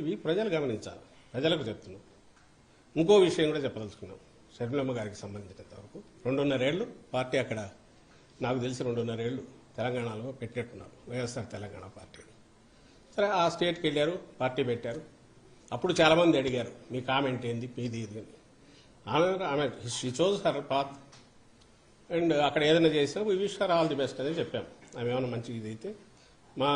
ఇవి ప్రజలు గమనించాలి. ప్రజలకు చెప్తున్నాం. ఇంకో విషయం కూడా చెప్పదలుచుకున్నాం. షర్మిలమ్మ గారికి సంబంధించినంత వరకు రెండున్నరేళ్ళు పార్టీ అక్కడ నాకు తెలిసి రెండున్నరేళ్ళు తెలంగాణలో పెట్టేట్టున్నారు వైఎస్ఆర్ తెలంగాణ పార్టీ. సరే ఆ స్టేట్కి వెళ్ళారు పార్టీ పెట్టారు. అప్పుడు చాలామంది అడిగారు మీ కామెంట్ ఏంది మీది ఇది అని. ఆమె ఆమె she chose her path and అక్కడ ఏదైనా చేసినా we wish her all the best అదే చెప్పాం. ఆమె ఏమైనా మంచిగా ఇది అయితే మా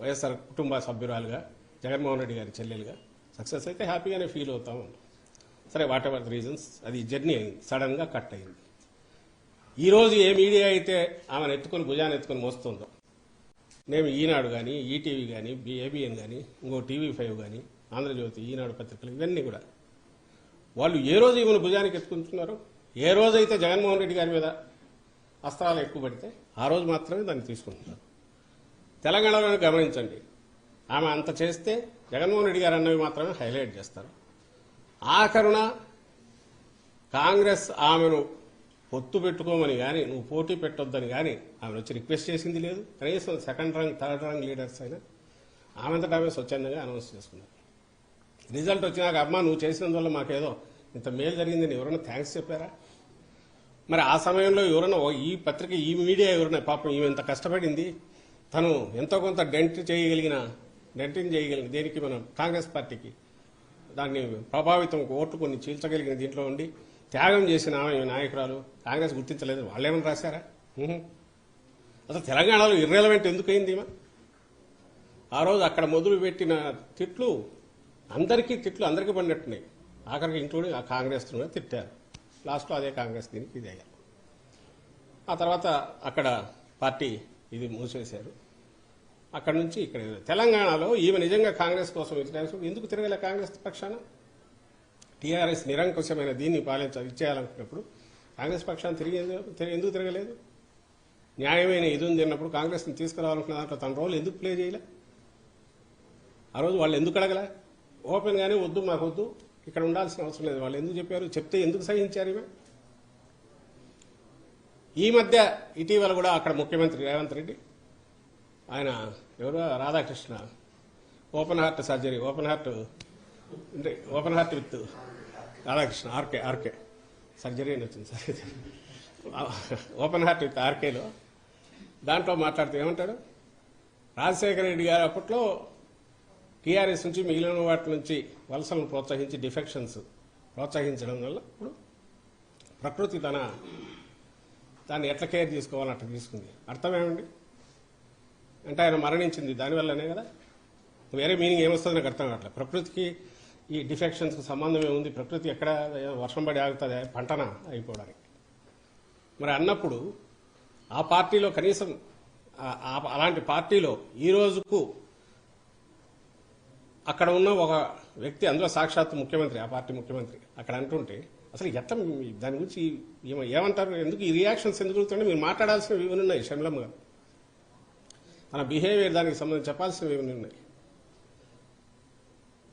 వైఎస్ఆర్ కుటుంబ సభ్యురాలుగా జగన్మోహన్ రెడ్డి గారి చెల్లెలుగా సక్సెస్ అయితే హ్యాపీగానే ఫీల్ అవుతాం సరే వాట్ ఎవర్ రీజన్స్ అది జర్నీ అయింది సడన్గా కట్ అయింది. ఈరోజు ఏ మీడియా అయితే ఆమెను ఎత్తుకొని భుజాన్ని ఎత్తుకొని మోస్తుందో నేను ఈనాడు కానీ ఈటీవీ కానీ ఏబిఎన్ కానీ ఇంకో టీవీ ఫైవ్ కానీ ఆంధ్రజ్యోతి ఈనాడు పత్రికలు ఇవన్నీ కూడా. వాళ్ళు ఏ రోజు ఈమెను భుజానికి ఎత్తుకుంటున్నారు ఏ రోజైతే జగన్మోహన్ రెడ్డి గారి మీద అస్త్రాలు ఎక్కువ పడితే ఆ రోజు మాత్రమే దాన్ని తీసుకుంటున్నారు. తెలంగాణలో గమనించండి. ఆమె అంత చేస్తే జగన్మోహన్ రెడ్డి గారు అన్నవి మాత్రమే హైలైట్ చేస్తారు. ఆఖరున కాంగ్రెస్ ఆమెను పొత్తు పెట్టుకోమని కానీ నువ్వు పోటీ పెట్టొద్దని కానీ ఆమెను వచ్చి రిక్వెస్ట్ చేసింది లేదు. కనీసం second rank third rank leaders అయినా ఆమెంతటా ఆమె స్వచ్ఛందంగా అనౌన్స్ చేసుకున్నారు. రిజల్ట్ వచ్చినాక అమ్మా నువ్వు చేసినందువల్ల మాకేదో ఇంత మేలు జరిగిందని ఎవరైనా థ్యాంక్స్ చెప్పారా? మరి ఆ సమయంలో ఎవరైనా ఓ ఈ పత్రిక ఈ మీడియా ఎవరైనా పాపం ఈమె ఇంత కష్టపడింది తను ఎంతో కొంత డెంట్ చేయగలిగిన డెంటింగ్ చేయగలిగిన దేనికి మనం కాంగ్రెస్ పార్టీకి దాన్ని ప్రభావితం ఓట్లు కొన్ని చీల్చగలిగిన దీంట్లో ఉండి త్యాగం చేసిన ఆమె నాయకురాలు కాంగ్రెస్ గుర్తించలేదు. వాళ్ళేమని రాశారా? అసలు తెలంగాణలో ఇర్రెలవెంట్ ఎందుకైంది ఈమె? ఆ రోజు అక్కడ మొదలు పెట్టిన తిట్లు అందరికీ తిట్లు అందరికీ పడినట్టున్నాయి. ఆఖరికి ఇంక్లూడింగ్ ఆ కాంగ్రెస్ కూడా తిట్టారు. లాస్ట్లో అదే కాంగ్రెస్ దీనికి ఇది అయ్యారు. ఆ తర్వాత అక్కడ పార్టీ ఇది మూసేశారు. అక్కడ నుంచి ఇక్కడ తెలంగాణలో ఈమె నిజంగా కాంగ్రెస్ కోసం వ్యతిరేకం ఎందుకు తిరగలే కాంగ్రెస్ పక్షాన? టీఆర్ఎస్ నిరంకుశమైన దీన్ని పాలించాలి ఇచ్చేయాలనుకున్నప్పుడు కాంగ్రెస్ పక్షాన్ని తిరిగి ఎందుకు తిరగలేదు? న్యాయమైన ఇది ఉంది అన్నప్పుడు కాంగ్రెస్ని తీసుకురావాలనుకున్న దాంట్లో తన రోజులు ఎందుకు ప్లే చేయలే? ఆ రోజు వాళ్ళు ఎందుకు అడగలే? ఓపెన్గానే వద్దు మాకు వద్దు ఇక్కడ ఉండాల్సిన అవసరం లేదు. వాళ్ళు ఎందుకు చెప్పారు? చెప్తే ఎందుకు సహించారు ఈమె? ఈ మధ్య ఇటీవల కూడా అక్కడ ముఖ్యమంత్రి రేవంత్ రెడ్డి ఆయన ఎవరు? Radhakrishna. Open heart surgery open heart అంటే open heart with Radhakrishna RK RK surgery అని వచ్చింది సరే ఓపెన్ హార్ట్ విత్ ఆర్కేలో దాంట్లో మాట్లాడుతూ ఏమంటాడు? రాజశేఖర రెడ్డి గారు అప్పట్లో టీఆర్ఎస్ నుంచి మిగిలిన వాటి నుంచి వలసలను ప్రోత్సహించి డిఫెక్షన్స్ ప్రోత్సహించడం వల్ల ఇప్పుడు ప్రకృతి తన దాన్ని ఎట్లా కేర్ తీసుకోవాలని అట్లా తీసుకుంది. అర్థమేమండి అంటే ఆయన మరణించింది. దానివల్లనే కదా? వేరే మీనింగ్ ఏమొస్తుంది నాకు అర్థం కావట్లేదు. ప్రకృతికి ఈ డిఫెక్షన్స్కి సంబంధం ఏముంది? ప్రకృతి ఎక్కడ వర్షం పడి ఆగుతుంది? పంటన? అయిపోవడానికి. మరి అన్నప్పుడు ఆ పార్టీలో కనీసం ఆ- అలాంటి పార్టీలో ఈ రోజుకు అక్కడ ఉన్న ఒక వ్యక్తి అందులో సాక్షాత్ ముఖ్యమంత్రి ఆ పార్టీ ముఖ్యమంత్రి అక్కడ అంటుంటే అసలు ఎట్లా మీ- దాని గురించి ఏమంటారు? ఎందుకు ఈ రియాక్షన్స్ ఎందుకు మీరు మాట్లాడాల్సిన ఇవన్నీ ఉన్నాయి షమ్లమ్మ గారు. తన బిహేవియర్ దానికి సంబంధించి చెప్పాల్సినవి ఉన్నాయి.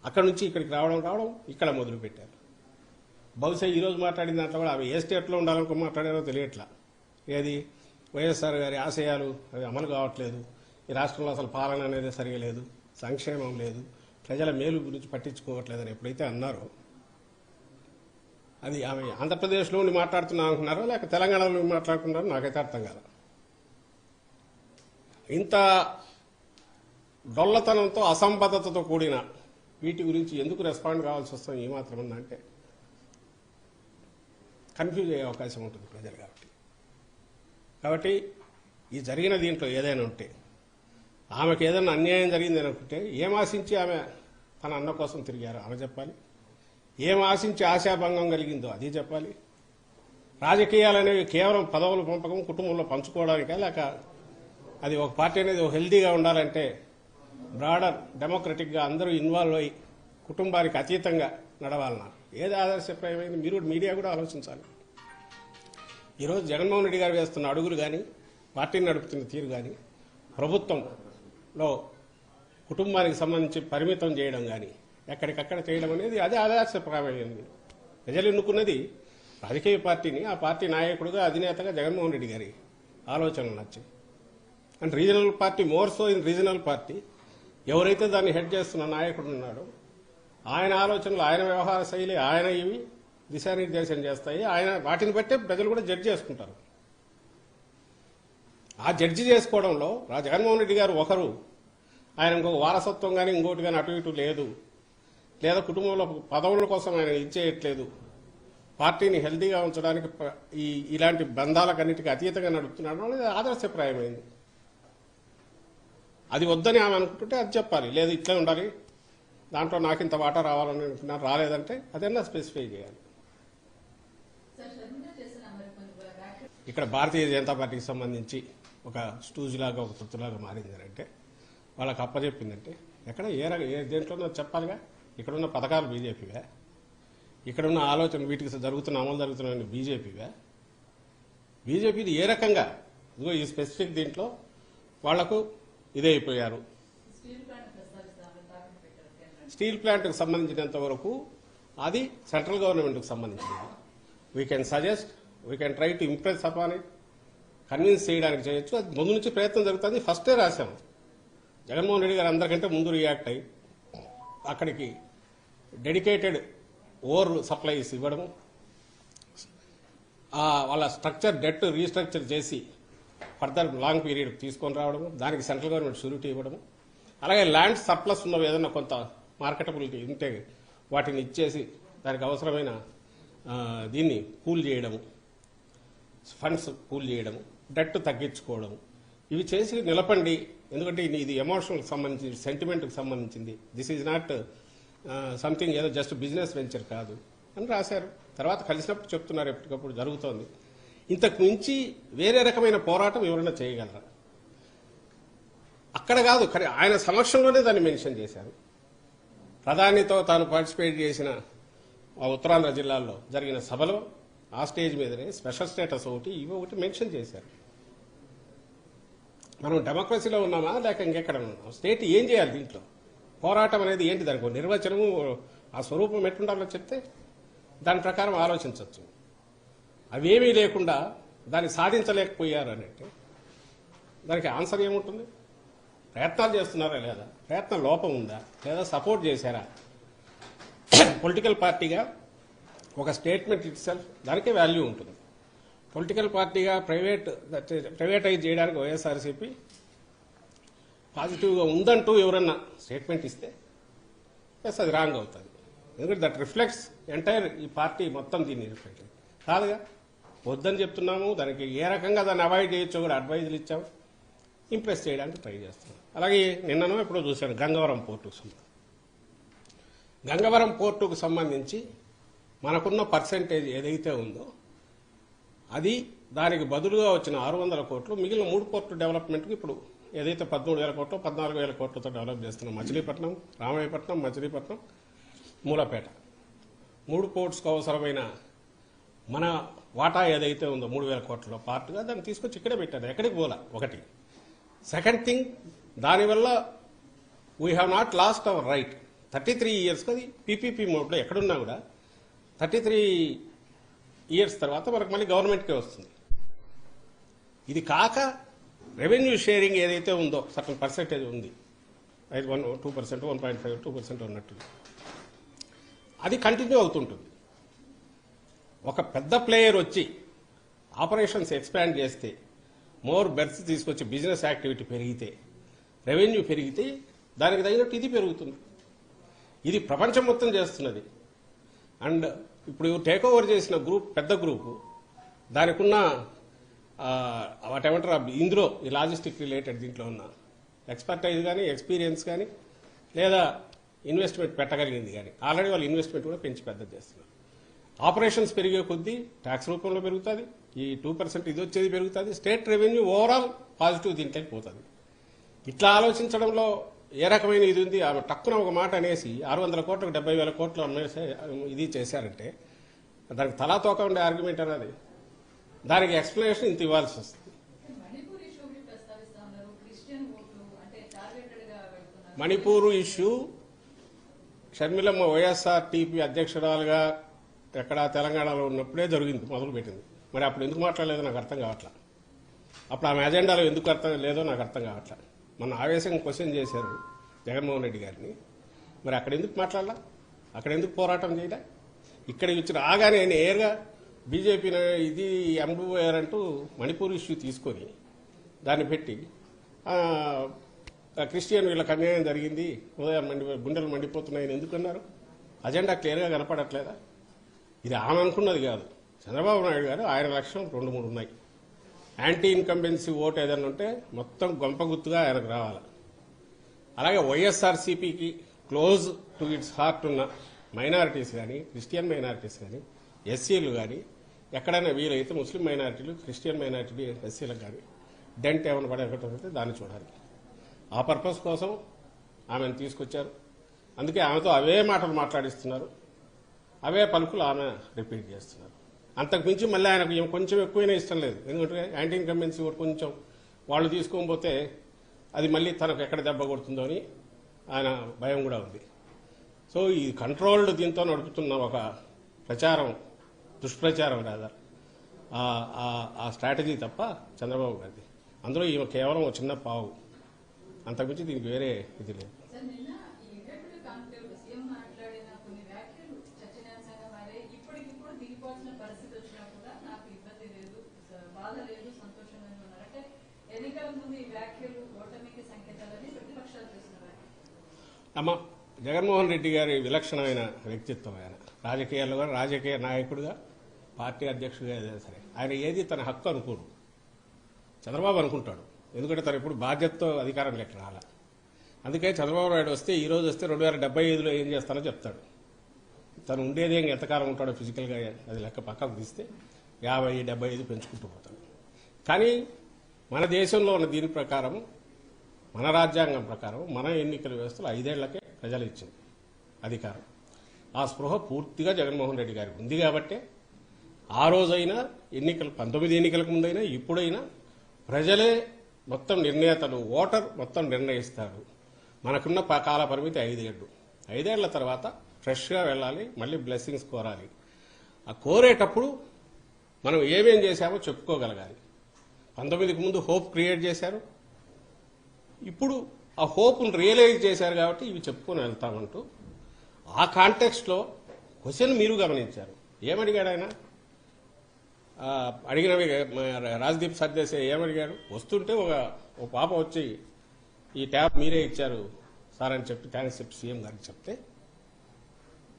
అక్కడ నుంచి ఇక్కడికి రావడం రావడం ఇక్కడ మొదలుపెట్టారు. బహుశా ఈరోజు మాట్లాడిన దాంట్లో కూడా అవి ఏ స్టేట్లో ఉండాలనుకో మాట్లాడారో తెలియట్లా. ఏది? వైఎస్ఆర్ గారి ఆశయాలు అవి అమలు కావట్లేదు. ఈ రాష్ట్రంలో అసలు పాలన అనేది సరిగా లేదు. సంక్షేమం లేదు. ప్రజల మేలు గురించి పట్టించుకోవట్లేదని ఎప్పుడైతే అన్నారో అది ఆమె ఆంధ్రప్రదేశ్లో ఉండి మాట్లాడుతున్నా అనుకున్నారో లేక తెలంగాణలో మాట్లాడుకున్నారో నాకైతే అర్థం కాదు ఇంత డొల్లతనంతో అసంబద్ధతతో కూడిన వీటి గురించి ఎందుకు రెస్పాండ్ కావాల్సి వస్తుంది ఏమాత్రం ఉందంటే కన్ఫ్యూజ్ అయ్యే అవకాశం ఉంటుంది ప్రజలు కాబట్టి. కాబట్టి ఈ జరిగిన దీంట్లో ఏదైనా ఉంటే ఆమెకు ఏదైనా అన్యాయం జరిగింది అనుకుంటే ఏం ఆశించి ఆమె తన అన్న కోసం తిరిగారు ఆమె చెప్పాలి. ఏం ఆశించి ఆశాభంగం కలిగిందో అది చెప్పాలి. రాజకీయాలు అనేవి కేవలం పదవుల పంపకం కుటుంబంలో పంచుకోవడానికా లేక అది ఒక పార్టీ అనేది హెల్దీగా ఉండాలంటే బ్రాడర్ డెమోక్రటిక్గా అందరూ ఇన్వాల్వ్ అయ్యి కుటుంబానికి అతీతంగా నడవాలన్నా ఏది ఆదర్శప్రాయమైంది? మీరు కూడా మీడియా కూడా ఆలోచించాలి. ఈరోజు జగన్మోహన్ రెడ్డి గారు వేస్తున్న అడుగులు కానీ పార్టీని నడుపుతున్న తీరు కానీ ప్రభుత్వంలో కుటుంబానికి సంబంధించి పరిమితం చేయడం కానీ ఎక్కడికక్కడ చేయడం అనేది అదే ఆదర్శప్రాయమైంది. ప్రజలు ఎన్నుకున్నది రాజకీయ పార్టీని ఆ పార్టీ నాయకుడుగా అధినేతగా జగన్మోహన్ రెడ్డి గారి ఆలోచనలు నచ్చాయి. And regional party more so in regional party ఎవరైతే దాన్ని హెడ్ చేస్తున్న నాయకుడు ఉన్నాడో ఆయన ఆలోచనలు ఆయన వ్యవహార శైలి ఆయన ఇవి దిశానిర్దేశం చేస్తాయి ఆయన వాటిని బట్టే ప్రజలు కూడా జడ్జి చేసుకుంటారు. ఆ జడ్జి చేసుకోవడంలో జగన్మోహన్ రెడ్డి గారు ఒకరు ఆయన ఇంకొక వారసత్వం కానీ ఇంకోటి కానీ అటు ఇటు లేదు. లేదా కుటుంబంలో పదవుల కోసం ఆయన ఇచ్చేయట్లేదు పార్టీని హెల్దీగా ఉంచడానికి ఈ ఇలాంటి బంధాలకన్నిటికీ అతీతంగా నడుపుతున్నాడు అనేది ఆదర్శప్రాయమైంది. అది వద్దని ఆమె అనుకుంటుంటే అది చెప్పాలి. లేదు ఇట్లే ఉండాలి. దాంట్లో నాకు ఇంత వాటా రావాలని అనుకున్నాను రాలేదంటే అదన్నా స్పెసిఫై చేయాలి. ఇక్కడ భారతీయ జనతా పార్టీకి సంబంధించి ఒక స్టూజ్ లాగా ఒక తొత్తులాగా మారిందంటే అంటే వాళ్ళకి అప్పచెప్పిందంటే ఎక్కడ ఏ రక ఏ దేంట్లోనో చెప్పాలిగా. ఇక్కడున్న పథకాలు బీజేపీవే. ఇక్కడున్న ఆలోచన వీటికి జరుగుతున్న అమలు జరుగుతున్న బీజేపీవే. బీజేపీది ఏ రకంగా? ఇదిగో ఈ స్పెసిఫిక్ దీంట్లో వాళ్ళకు ఇదే అయిపోయారు స్టీల్ ప్లాంట్కి సంబంధించినంత వరకు అది సెంట్రల్ గవర్నమెంట్కి సంబంధించింది. We can suggest we can try to impress upon it convince చేయడానికి చేయొచ్చు. అది ముందు నుంచి ప్రయత్నం జరుగుతుంది. ఫస్టే రాశాము జగన్మోహన్ రెడ్డి గారు అందరికంటే ముందు రియాక్ట్ అయ్యి అక్కడికి డెడికేటెడ్ ఓవర్ సప్లైస్ ఇవ్వడము ఆ వాళ్ళ స్ట్రక్చర్ డెట్ రీస్ట్రక్చర్ చేసి ఫర్దర్ లాంగ్ పీరియడ్ తీసుకొని రావడము దానికి సెంట్రల్ గవర్నమెంట్ షూరిటీ ఇవ్వడము. అలాగే ల్యాండ్ సర్ప్లస్ ఉన్నవి ఏదైనా కొంత మార్కెటబిలిటీ ఉంటే వాటిని ఇచ్చేసి దానికి అవసరమైన దీన్ని కూల్ చేయడము ఫండ్స్ కూల్ చేయడము డెట్ తగ్గించుకోవడము. ఇవి చేసి నిలపండి. ఎందుకంటే ఇది- ఇది ఎమోషనల్కి సెంటిమెంట్కి సంబంధించింది. దిస్ ఈజ్ నాట్ సంథింగ్ ఏదో జస్ట్ బిజినెస్ వెంచర్ కాదు అని రాశారు. తర్వాత కలిసినప్పుడు చెప్తున్నారు ఎప్పటికప్పుడు జరుగుతోంది. ఇంతకు మించి వేరే రకమైన పోరాటం ఎవరైనా చేయగలరా? అక్కడ కాదు ఆయన సమక్షంలోనే దాన్ని మెన్షన్ చేశారు. ప్రధానితో తాను పార్టిసిపేట్ చేసిన ఆ ఉత్తరాంధ్ర జిల్లాల్లో జరిగిన సభలో ఆ స్టేజ్ మీదనే స్పెషల్ స్టేటస్ ఒకటి ఇవి ఒకటి మెన్షన్ చేశారు. మనం డెమోక్రసీలో ఉన్నామా లేక ఇంకెక్కడ ఉన్నాం స్టేట్ ఏం చేయాలి దీంట్లో? పోరాటం అనేది ఏంటి దానికి నిర్వచనము ఆ స్వరూపం ఎట్టుండాలో చెప్తే దాని ప్రకారం ఆలోచించవచ్చు. అవేమీ లేకుండా దాన్ని సాధించలేకపోయారంటే దానికి ఆన్సర్ ఏముంటుంది? ప్రయత్నాలు చేస్తున్నారా లేదా? ప్రయత్నం లోపం ఉందా? లేదా సపోర్ట్ చేశారా? పొలిటికల్ పార్టీగా ఒక స్టేట్మెంట్ ఇట్ సెల్ఫ్ దానికే వాల్యూ ఉంటుంది. పొలిటికల్ పార్టీగా ప్రైవేట్ ప్రైవేటైజ్ చేయడానికి వైఎస్ఆర్సీపీ పాజిటివ్గా ఉందంటూ ఎవరన్నా స్టేట్మెంట్ ఇస్తే ఎస్ అది రాంగ్ అవుతుంది. ఎందుకంటే దట్ రిఫ్లెక్ట్స్ ఎంటైర్ ఈ పార్టీ మొత్తం దీన్ని రిఫ్లెక్ట్ కాదుగా? వద్దని చెప్తున్నాము దానికి ఏ రకంగా దాన్ని అవాయిడ్ చేయొచ్చో కూడా అడ్వైజులు ఇచ్చాము ఇంప్రెస్ చేయడానికి ట్రై చేస్తున్నాం. అలాగే నిన్ననో ఎప్పుడో చూశాను గంగవరం పోర్టుకు సంబంధించి. గంగవరం పోర్టుకు సంబంధించి మనకున్న పర్సెంటేజ్ ఏదైతే ఉందో అది దానికి బదులుగా వచ్చిన ఆరు వందల కోట్లు మిగిలిన మూడు పోర్టు డెవలప్మెంట్కి ఇప్పుడు ఏదైతే పదమూడు వేల కోట్లు పద్నాలుగు వేల కోట్లతో డెవలప్ చేస్తున్నాం. మచిలీపట్నం రామాయపట్నం మచిలీపట్నం మూలపేట. మూడు పోర్ట్స్కు అవసరమైన మన వాటా ఏదైతే ఉందో మూడు వేల కోట్లలో పార్ట్గా దాన్ని తీసుకొచ్చి ఇక్కడే పెట్టారు. ఎక్కడికి పోలా? ఒకటి. సెకండ్ థింగ్ దానివల్ల we have not lost our right thirty three years అది పీపీపీ మోడ్లో ఎక్కడున్నా కూడా థర్టీ త్రీ ఇయర్స్ తర్వాత మనకు మళ్ళీ గవర్నమెంట్కే వస్తుంది. ఇది కాక రెవెన్యూ షేరింగ్ ఏదైతే ఉందో సర్టన్ పర్సెంటేజ్ ఉంది. One two percent one point five two percent ఉన్నట్టు అది కంటిన్యూ అవుతుంటుంది. ఒక పెద్ద ప్లేయర్ వచ్చి ఆపరేషన్స్ ఎక్స్పాండ్ చేస్తే మోర్ బెర్త్స్ తీసుకొచ్చి బిజినెస్ యాక్టివిటీ పెరిగితే రెవెన్యూ పెరిగితే దానికి తగినట్టు ఇది పెరుగుతుంది. ఇది ప్రపంచం మొత్తం చేస్తున్నది. అండ్ ఇప్పుడు టేక్ ఓవర్ చేసిన గ్రూప్ పెద్ద గ్రూపు దానికి ఉన్న ఇందులో ఈ లాజిస్టిక్ రిలేటెడ్ దీంట్లో ఉన్న ఎక్స్పర్టైజ్ కానీ ఎక్స్పీరియన్స్ కానీ లేదా ఇన్వెస్ట్మెంట్ పెట్టగలిగింది కానీ ఆల్రెడీ వాళ్ళు ఇన్వెస్ట్మెంట్ కూడా పెంచి పెద్ద చేస్తున్నారు. ఆపరేషన్స్ పెరిగే కొద్దీ ట్యాక్స్ రూపంలో పెరుగుతుంది. ఈ టూ పర్సెంట్ ఇది వచ్చేది పెరుగుతుంది. స్టేట్ రెవెన్యూ ఓవరాల్ పాజిటివ్ దీంట్లోకి పోతుంది. ఇట్లా ఆలోచించడంలో ఏ రకమైన ఇది ఉంది? ఆమె టక్కున ఒక మాట అనేసి ఆరు వందల కోట్లకు డెబ్బై వేల కోట్లు ఇది చేశారంటే దానికి తలా తోక ఉండే ఆర్గ్యుమెంట్ అనేది. దానికి ఎక్స్ప్లెనేషన్ ఇంత ఇవ్వాల్సి వస్తుంది. మణిపూర్ ఇష్యూ షర్మిలమ్మ వైఎస్ఆర్ టీపీ అధ్యక్షురాలుగా ఎక్కడ తెలంగాణలో ఉన్నప్పుడే జరిగింది మొదలు పెట్టింది మరి అప్పుడు ఎందుకు మాట్లాడలేదో? నాకు అర్థం కావట్లా. అప్పుడు ఆమె అజెండాలో ఎందుకు అర్థం లేదో నాకు అర్థం కావట్లా. మన ఆవేశంగా క్వశ్చన్ చేశారు జగన్మోహన్ రెడ్డి గారిని. మరి అక్కడ ఎందుకు మాట్లాడాల? అక్కడ ఎందుకు పోరాటం చేయలే? ఇక్కడ ఇచ్చిన రాగానే నేరుగా బీజేపీ ఇది ఎంబూఆర్ అంటూ మణిపూర్ ఇష్యూ తీసుకొని దాన్ని పెట్టి క్రిస్టియన్ వీళ్ళకి అన్యాయం జరిగింది ఉదయం మండి గుండెలు మండిపోతున్నాయని ఎందుకన్నారు అజెండా క్లియర్గా కనపడట్లేదా? ఇది ఆమె అనుకున్నది కాదు. చంద్రబాబు నాయుడు గారు ఆయన లక్ష్యం రెండు మూడు ఉన్నాయి. యాంటీ ఇన్కంబెన్సీ ఓట్ ఏదైనా ఉంటే మొత్తం గొంప గుర్తుగా ఆయనకు రావాలి. అలాగే వైఎస్ఆర్సీపీకి క్లోజ్ టు ఇట్స్ హార్ట్ ఉన్న మైనారిటీస్ కానీ క్రిస్టియన్ మైనారిటీస్ కానీ ఎస్సీలు కానీ ఎక్కడైనా వీలైతే ముస్లిం మైనారిటీలు క్రిస్టియన్ మైనారిటీలు ఎస్సీలకు కానీ డెంట్ ఏమైనా పడేటట్టు దాన్ని చూడాలి. ఆ పర్పస్ కోసం ఆమెను తీసుకొచ్చారు. అందుకే ఆమెతో అవే మాటలు మాట్లాడిస్తున్నారు. అవే పలుకులు ఆమె రిపీట్ చేస్తున్నారు. అంతకు మించి మళ్ళీ ఆయనకు కొంచెం ఎక్కువైనా ఇష్టం లేదు. ఎందుకంటే యాంటీ ఇన్కంబెన్సీ కూడా కొంచెం వాళ్ళు తీసుకోకపోతే అది మళ్ళీ తనకు ఎక్కడ దెబ్బ కొడుతుందో అని ఆయన భయం కూడా ఉంది. సో ఈ కంట్రోల్డ్ దీంతో నడుపుతున్న ఒక ప్రచారం దుష్ప్రచారం రాదా ఆ- ఆ స్ట్రాటజీ తప్ప చంద్రబాబు గారిది. అందులో ఈమె కేవలం ఒక చిన్న పావు. అంతకుమించి దీనికి వేరే ఇది లేదు సార్ నిన్న ఈ ఎగ్జిక్యూటివ్ కాన్క్లేవ్లో సీఎం మాట్లాడిన కొన్ని వ్యాఖ్యలు చర్చనీయాంశంగా మారాయి ఇప్పటికిప్పుడు దిగిపోవాల్సిన పరిస్థితి వచ్చినా కూడా నాకు ఇబ్బంది లేదు స- బాధ లేదు సంతోషంగానే ఉన్నారు అంటే ఎన్నికల ముందు ఈ వ్యాఖ్యలు ఓటమికి సంకేతాలని ప్రతిపక్షాలు చేసిన వ్యాఖ్యలు అమ్మ జగన్మోహన్ రెడ్డి గారి విలక్షణమైన వ్యక్తిత్వం ఆయన. రాజకీయాల్లో కూడా రాజకీయ నాయకుడుగా పార్టీ అధ్యక్షుడిగా ఏదైనా సరే. ఆయన ఏది తన హక్కు అనుకోడు. చంద్రబాబు అనుకుంటాడు. ఎందుకంటే తను ఇప్పుడు బాధ్యతతో అధికారం లెక్క రాల. అందుకే చంద్రబాబు నాయుడు వస్తే ఈ రోజు వస్తే రెండు వేల డెబ్బై ఐదులో ఏం చేస్తానో చెప్తాడు. తను ఉండేది ఎంతకాలం ఉంటాడో ఫిజికల్గా అది లెక్క పక్కకు తీస్తే యాభై డెబ్బై ఐదు పెంచుకుంటూ పోతాడు. కానీ మన దేశంలో ఉన్న దీని ప్రకారం మన రాజ్యాంగం ప్రకారం మన ఎన్నికల వ్యవస్థలో ఐదేళ్ళకే ప్రజలు ఇచ్చింది అధికారం. ఆ స్పృహ పూర్తిగా జగన్మోహన్ రెడ్డి గారికి ఉంది కాబట్టే ఆ రోజైనా ఎన్నికలు పంతొమ్మిది ఎన్నికలకు ముందైనా ఇప్పుడైనా ప్రజలే మొత్తం నిర్ణేతలు ఓటర్ మొత్తం నిర్ణయిస్తారు. మనకున్న ప- కాల పరిమితి ఐదేళ్ళు ఐదేళ్ళ తర్వాత ఫ్రెష్గా వెళ్ళాలి మళ్ళీ బ్లెస్సింగ్స్ కోరాలి. ఆ కోరేటప్పుడు మనం ఏమేం చేశామో చెప్పుకోగలగాలి. పంతొమ్మిదికి ముందు హోప్ క్రియేట్ చేశారు. ఇప్పుడు ఆ హోప్ను రియలైజ్ చేశారు కాబట్టి ఇవి చెప్పుకొని వెళ్తామంటూ ఆ కాంటెక్స్ట్లో క్వశ్చన్ మీరు గమనించారు. ఏమడిగాడు ఆయన? అడిగినవి రాజ్దీప్ సర్దేశే ఏమడిగాడు? వస్తుంటే ఒక ఒక పాప వచ్చి ఈ ట్యాబ్ మీరే ఇచ్చారు సార్ అని చెప్పి థ్యాంక్స్ చెప్పి సీఎం గారికి చెప్తే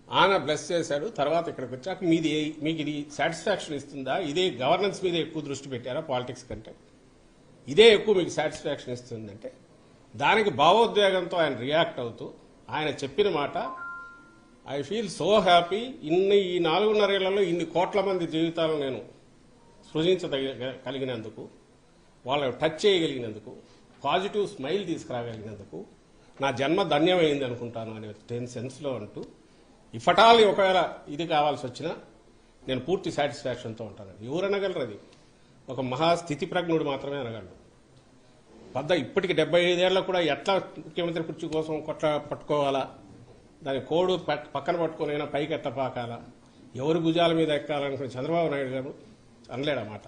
ఆయన బ్లెస్ చేశాడు. తర్వాత ఇక్కడికి వచ్చాక మీది మీకు ఇది సాటిస్ఫాక్షన్ ఇస్తుందా? ఇదే గవర్నెన్స్ మీద ఎక్కువ దృష్టి పెట్టారా పాలిటిక్స్ కంటే? ఇదే ఎక్కువ మీకు సాటిస్ఫాక్షన్ ఇస్తుందంటే దానికి భావోద్వేగంతో ఆయన రియాక్ట్ అవుతూ ఆయన చెప్పిన మాట ఐ ఫీల్ సో హ్యాపీ ఇన్ని ఈ నాలుగున్నరేళ్ళలో ఇన్ని కోట్ల మంది జీవితాలను నేను సృజించగలిగినందుకు వాళ్ళని టచ్ చేయగలిగినందుకు పాజిటివ్ స్మైల్ తీసుకురాగలిగినందుకు నా జన్మ ధన్యమైంది అనుకుంటాను అనే టెన్ సెన్స్లో అంటూ ఇఫటాలి ఒకవేళ ఇది కావాల్సి వచ్చినా నేను పూర్తి సాటిస్ఫాక్షన్తో ఉంటాను. ఎవరు అనగలరు అది? ఒక మహా స్థితి ప్రజ్ఞుడు మాత్రమే అనగలడు. పెద్ద ఇప్పటికి డెబ్బై ఐదేళ్ళ కూడా ఎట్లా ముఖ్యమంత్రి కుర్చీ కోసం కొట్ట పట్టుకోవాలా? దాని కోడు పక్కన పట్టుకొని పైకి ఎట్ట పాకాలా ఎవరి భుజాల మీద ఎక్కాలనుకున్న చంద్రబాబు నాయుడు గారు అనలేడన్నమాట.